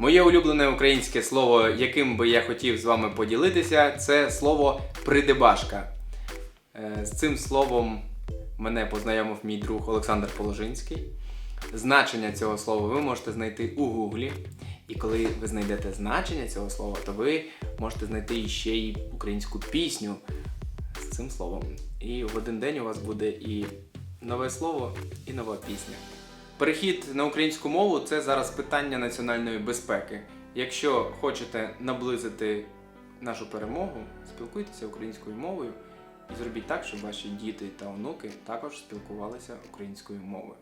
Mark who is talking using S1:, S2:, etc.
S1: Моє улюблене українське слово, яким би я хотів з вами поділитися, це слово придебашка. Е, З цим словом мене познайомив мій друг Олександр Положинський. Значення цього слова ви можете знайти у Гуглі. І коли ви знайдете значення цього слова, то ви можете знайти ще й українську пісню з цим словом. І в один день у вас буде і нове слово, і нова пісня. Перехід на українську мову це зараз питання національної безпеки. Якщо хочете наблизити нашу перемогу, спілкуйтеся українською мовою і зробіть так, щоб ваші діти та онуки також спілкувалися українською мовою.